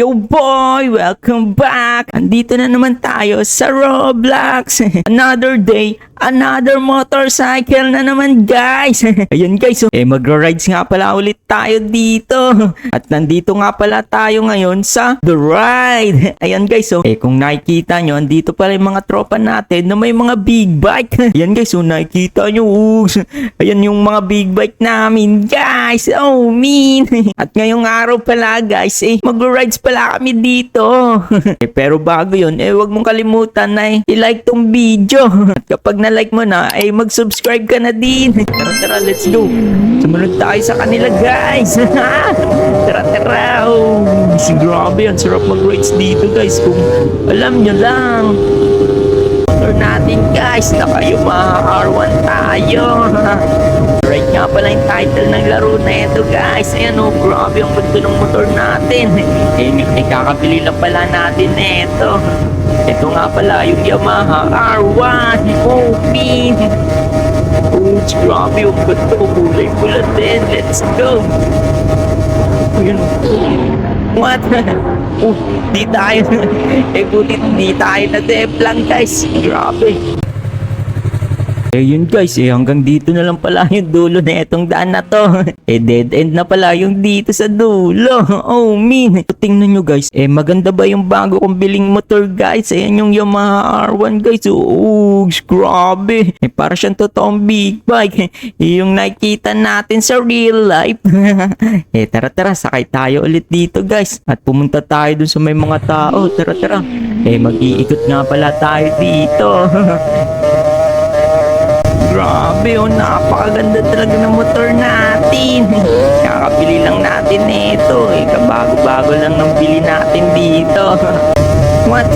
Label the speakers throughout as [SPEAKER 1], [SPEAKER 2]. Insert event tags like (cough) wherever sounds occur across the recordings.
[SPEAKER 1] Yo boy! Welcome back! Andito na naman tayo sa Roblox! (laughs) Another day, another motorcycle na naman guys! (laughs) Ayan guys, oh. eh magro-rides nga pala ulit tayo dito! (laughs) At nandito nga pala tayo ngayon sa The Ride! Ayan guys, oh. eh kung nakikita nyo, andito pala yung mga tropa natin na may mga big bike! Ayan guys, oh nakikita nyo, oh. Ayan yung mga big bike namin guys! Oh mean! (laughs) At ngayong araw pala guys, eh magro-rides pala kami dito. (laughs) eh, pero bago yun, eh wag mong kalimutan na eh, i-like tong video. (laughs) At kapag na-like mo na, eh mag-subscribe ka na din. Tara tara, let's go. Sumunod tayo sa kanila guys. tara tara. Oh, si grabe, ang sarap mag-rides dito guys. Kung alam nyo lang. Natin guys, naka yung mga R1 tayo. Nga pala yung title ng laro na ito guys. Ayan oh, grabe ang ganda ng motor natin. Eh, eh kakabili lang pala natin na ito. Ito nga pala yung Yamaha R1 Open. Oh, grabe yung ganda. Kulay pula din. Let's go. Ayan. What? (laughs) Oh, di tayo. (laughs) eh, buti di tayo na lang guys. Grabe. Eh yun guys, eh hanggang dito na lang pala yung dulo na itong daan na to. (laughs) eh dead end na pala yung dito sa dulo. (laughs) Oh min. Tingnan nyo guys, eh maganda ba yung bago kong biling motor guys? Ayan yung Yamaha R1 guys. Oh, grabe. Eh para siyang totoong big bike. (laughs) Eh, yung nakikita natin sa real life. eh tara tara, sakay tayo ulit dito guys. At pumunta tayo dun sa may mga tao. Tara tara. Eh mag-iikot nga pala tayo dito. Grabe oh, napakaganda talaga ng motor natin. Kakabili lang natin nito eh. Kabago-bago lang ng bili natin dito. (laughs) What?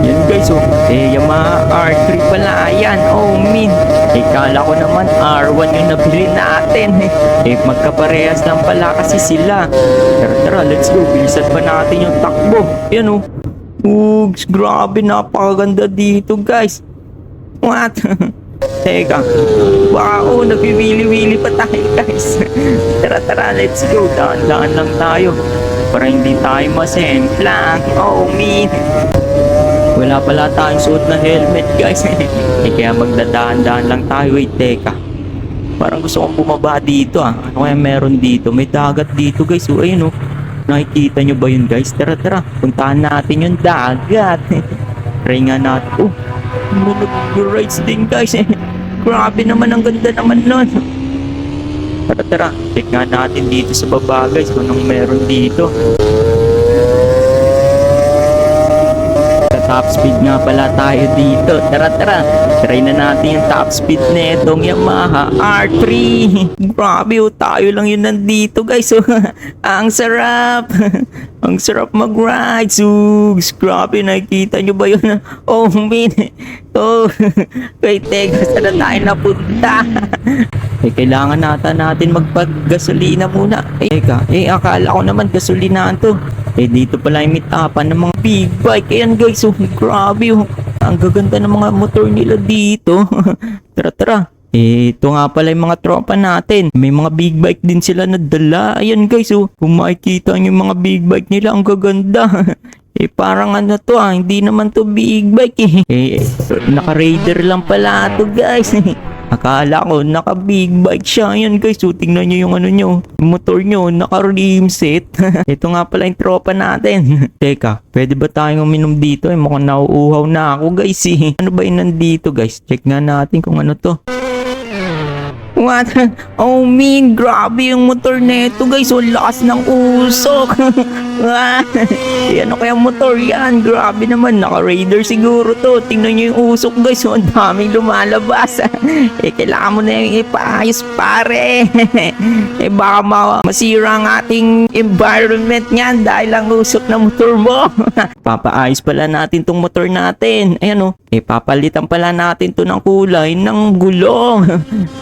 [SPEAKER 1] Yan guys oh. Eh, Yamaha R3 pala yan. Oh, min. Eh, kala ko naman R1 yung nabili natin. (laughs) Eh, magkaparehas lang pala kasi sila. Tara, tara, let's go. Bilisan pa natin yung takbo. Yan oh. Ugs, grabe, napakaganda dito guys. What? (laughs) Teka. Wow, nagwiwili-wili pa tayo guys. (laughs) tara tara, let's go. Daan-daan lang tayo. Para hindi tayo masemplang. Oh, me. Wala pala tayong suot na helmet guys. (laughs) eh, kaya magdadaan-daan lang tayo. Wait, teka. Parang gusto kong bumaba dito ah. Ano kaya meron dito? May dagat dito guys. Oh, ayun oh. Nakikita nyo ba yun guys? Tara tara. Puntahan natin yung dagat. (laughs) Try nga natin. Oh, Nag-rides din guys eh. Grabe naman, ang ganda naman nun. Tara tara, nga natin dito sa baba guys kung anong meron dito. Top speed nga pala tayo dito. Tara tara, try na natin yung top speed na itong Yamaha R3. (laughs) Grabe oh, tayo lang yun nandito guys. Oh. (laughs) ang sarap. (laughs) ang sarap mag-ride. Sugs. Grabe, nakikita nyo ba yun? Oh, min. Oh, wait, teka, saan na tayo napunta? eh, kailangan nata natin magpag-gasolina muna. Eh, teka, eh, akala ko naman gasolinahan to. Eh, dito pala yung mitapan ng mga big bike. Ayan guys, oh, grabe, oh. Ang gaganda ng mga motor nila dito. (laughs) tara, tara. Eh, ito nga pala yung mga tropa natin. May mga big bike din sila na dala. Ayan guys, oh. Kung makikita nyo yung mga big bike nila, ang gaganda. (laughs) eh, parang ano to ah, hindi naman to big bike eh. (laughs) Eh, naka-raider lang pala to guys. Akala ko naka big bike siya. Ayan guys, so tingnan nyo yung ano nyo. Motor nyo, naka rim set. (laughs) Ito nga pala yung tropa natin. (laughs) Teka, pwede ba tayong uminom dito? Eh, mukhang nauuhaw na ako guys eh. (laughs) Ano ba yung nandito guys? Check nga natin kung ano to. What? (laughs) Oh, min, grabe yung motor neto guys. Ang lakas ng usok. (laughs) (laughs) Ano kaya motor yan? Grabe naman, naka-raider siguro to. Tingnan nyo yung usok guys. Oh, ang daming lumalabas. eh, kailangan mo na yung ipaayos pare. eh, baka ma- masira ang ating environment niyan dahil ang usok ng motor mo. Papaayos pala natin tong motor natin. Ayan oh. Eh, papalitan pala natin to ng kulay ng gulong.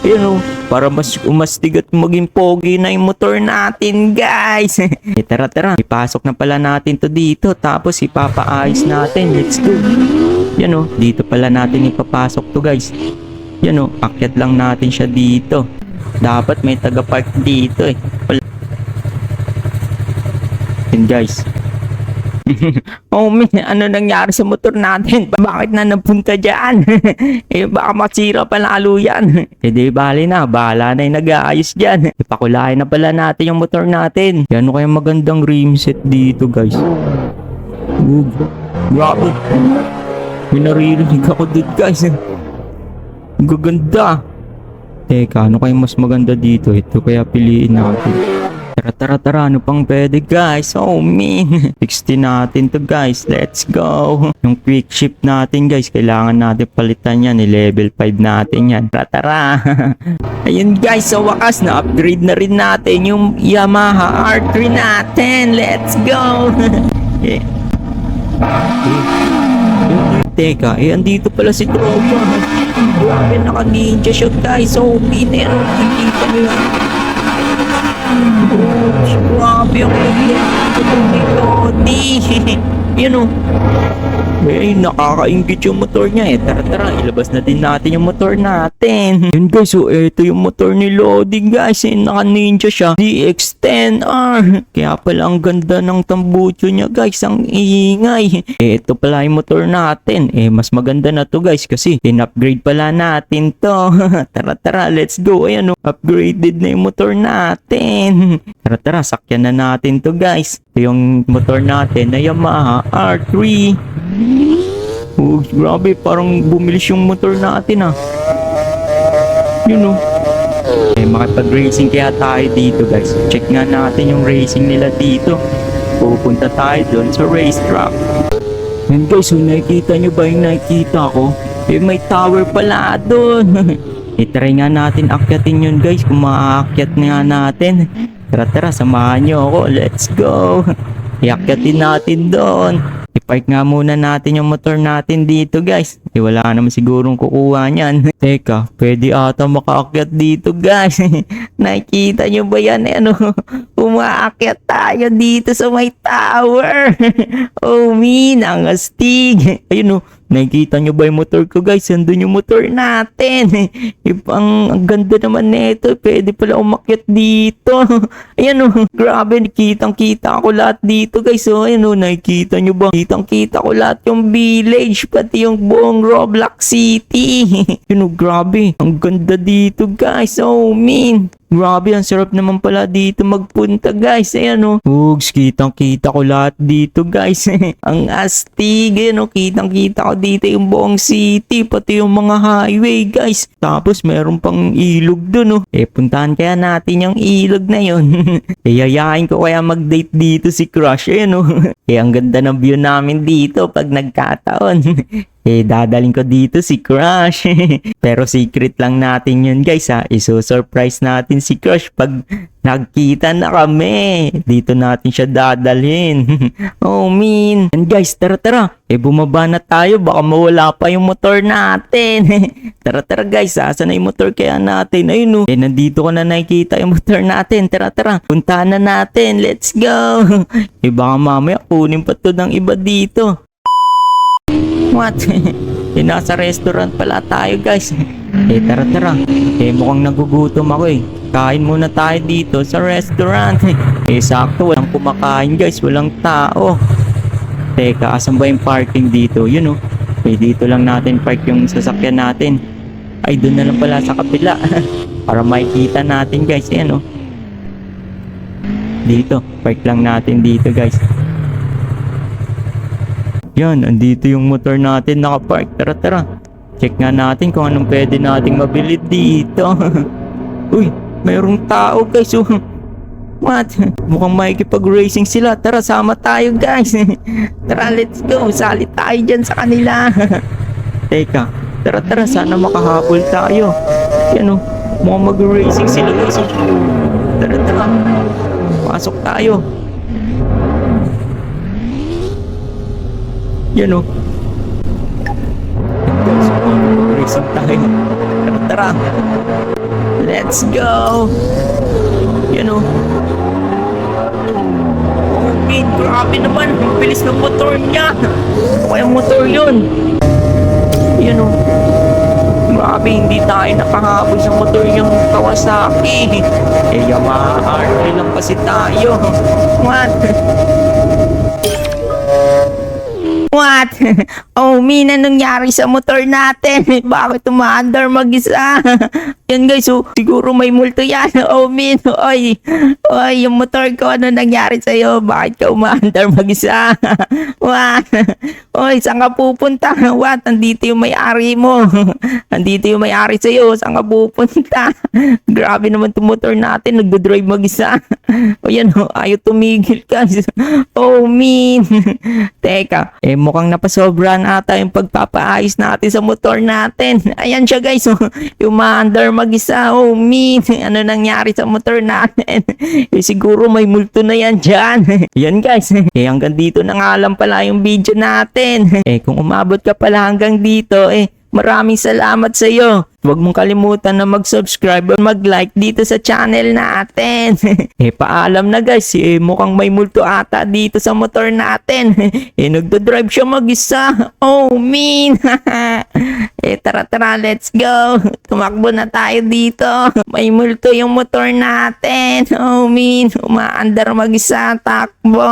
[SPEAKER 1] Ayan oh. Para mas umastig at maging pogi na yung motor natin, guys. (laughs) eh, tara, tara. Ipasok na pala natin to dito. Tapos ipapaayos natin. Let's go. Yan oh. Dito pala natin ipapasok to, guys. Yan oh. Akyat lang natin siya dito. Dapat may taga-park dito eh. Wala. Guys. (laughs) oh, man, ano nangyari sa motor natin? (laughs) Bakit na napunta dyan? (laughs) eh, baka masira pa lalo yan. eh, di bali na. Bahala na yung nag-aayos dyan. Ipakulayan na pala natin yung motor natin. Yan kaya magandang rim set dito, guys. Ooh, grabe. May naririnig ako dito, guys. Gaganda. Teka, ano kaya mas maganda dito? Ito kaya piliin natin. Tara, tara, tara. Ano pang pwede, guys? Oh, man. (laughs) 60 natin to, guys. Let's go. (laughs) Yung quick shift natin, guys. Kailangan natin palitan yan. I-level 5 natin yan. Tara, tara. (laughs) Ayun, guys. Sa wakas, na-upgrade na rin natin yung Yamaha R3 natin. Let's go. yeah. Teka, eh, andito pala si Tropa. Grabe, naka-ninja siya, guys. So, pinero, nakikita mo yan. Oh, grabe ang Lodi. Yan o. Eh, nakakaingit yung motor niya eh. Tara, tara, ilabas na din natin yung motor natin. (laughs) Yun guys, so eto yung motor ni Lodi guys. Eh, naka-ninja siya. DX10R. (laughs) Kaya pala ang ganda ng tambucho niya guys. Ang ingay. (laughs) Eh, ito pala yung motor natin. Eh, mas maganda na to guys kasi in-upgrade pala natin to. tara, tara, let's go. Ayan o, upgraded na yung motor natin. Tara, tara, sakyan na natin to guys. Ito yung motor natin na Yamaha R3. Oh, grabe, parang bumilis yung motor natin ah. Yun oh. Eh, makipag-racing kaya tayo dito guys. Check nga natin yung racing nila dito. Pupunta tayo doon sa racetrack. Yan guys, so nakikita nyo ba yung nakikita ko? Eh, may tower pala doon. (laughs) I-try nga natin akyatin yun guys kung maaakyat nga natin. Tara tara, samahan nyo ako. Let's go. (laughs) Iakyatin natin doon. I-park nga muna natin yung motor natin dito guys. Eh wala naman sigurong kukuha niyan. (laughs) Teka, pwede ata makaakyat dito guys. (laughs) Nakikita nyo ba yan? Eh, ano? (laughs) Umaakyat tayo dito sa may tower. oh min, ang astig. Ayun oh, nakikita nyo ba yung motor ko guys? Andun yung motor natin. (laughs) Ibang ang ganda naman nito. Pwede pala umakyat dito. (laughs) Ayan oh, grabe. Kitang kita ko lahat dito guys. Oh, ayan oh, nakikita nyo ba? Kitang kita ko lahat yung village. Pati yung buong Roblox City. (laughs) Yun oh, grabe. Ang ganda dito guys. Oh, min. Grabe, ang sarap naman pala dito magpunta guys. Ayan o. Ugs, kitang kita ko lahat dito guys. (laughs) ang astig. Ayan o, kitang kita ko dito yung buong city. Pati yung mga highway guys. Tapos meron pang ilog dun o. Eh, puntahan kaya natin yung ilog na yun. (laughs) eh, yayain ko kaya mag-date dito si Crush. Ayan o. (laughs) eh, ang ganda ng view namin dito pag nagkataon. Eh dadaling ko dito si Crush. (laughs) Pero secret lang natin yun guys ha. Iso-surprise natin si Crush pag nagkita na kami. Dito natin siya dadalhin. (laughs) oh min. And guys, tara tara. Eh bumaba na tayo. Baka mawala pa yung motor natin. (laughs) tara tara guys. Asa na yung motor kaya natin? Ayun oh. Eh nandito ko na nakikita yung motor natin. Tara tara. Puntahan na natin. Let's go. eh baka mamaya kunin pa to ng iba dito. What? (laughs) eh, nasa restaurant pala tayo guys. (laughs) Eh tara tara. Eh mukhang nagugutom ako eh. Kain muna tayo dito sa restaurant. (laughs) eh sakto walang kumakain guys. Walang tao. Teka, asan ba yung parking dito? Yun oh. Eh dito lang natin park yung sasakyan natin. Ay doon na lang pala sa kapila. Para makikita natin guys. Ayan oh. Dito. Park lang natin dito guys. Yan, andito yung motor natin nakapark. Tara, tara. Check nga natin kung anong pwede nating mabili dito. (laughs) Uy, mayroong tao guys. Oh. (laughs) What? (laughs) Mukhang makikipag-racing sila. Tara, sama tayo guys. tara, let's go. Sali tayo dyan sa kanila. Teka, tara, tara. Sana makahabol tayo. Yan oh. Mukhang mag-racing sila guys. oh. Tara, tara. Pasok tayo. Yan o. Guys, racing tayo. Tara, tara. Let's go. Yan o. Oh, man, grabe naman. Ang bilis ng motor niya. Ano kaya motor yun? Yan o. Grabe, hindi tayo nakahabol sa motor yung Kawasaki. Eh, Yamaha R3 lang kasi tayo. What? What? (laughs) Oh, Min, anong nangyari sa motor natin? (laughs) Bakit umaandar mag-isa? (laughs) yan guys, oh, siguro may multo yan. (laughs) Oh, oy, oy, yung motor ko, ano nangyari sa'yo? Bakit ka umaandar mag-isa? Oy, saan ka pupunta? What? Andito yung may-ari mo. Andito yung may-ari sa'yo. Saan ka pupunta? Grabe naman itong motor natin. Nagdo-drive mag-isa. O yan, oh, ayaw tumigil guys. Oh, Min. Teka, eh mukhang napasobran ata yung pagpapaayos natin sa motor natin. (laughs) Ayan siya guys, oh, yung maandar mag-isa. Oh, Min. (laughs) Ano nangyari sa motor natin? (laughs) eh, siguro may multo na yan dyan. yan guys, eh hanggang dito na nga lang pala yung video natin. eh kung umabot ka pala hanggang dito, eh maraming salamat sa iyo. Huwag mong kalimutan na mag-subscribe or mag-like dito sa channel natin. (laughs) eh paalam na guys, eh, mukhang may multo ata dito sa motor natin. (laughs) eh nagdo-drive siya mag-isa. Oh, mean. (laughs) eh tara tara, let's go. Tumakbo na tayo dito. May multo yung motor natin. Oh, mean. Umaandar mag-isa. Takbo.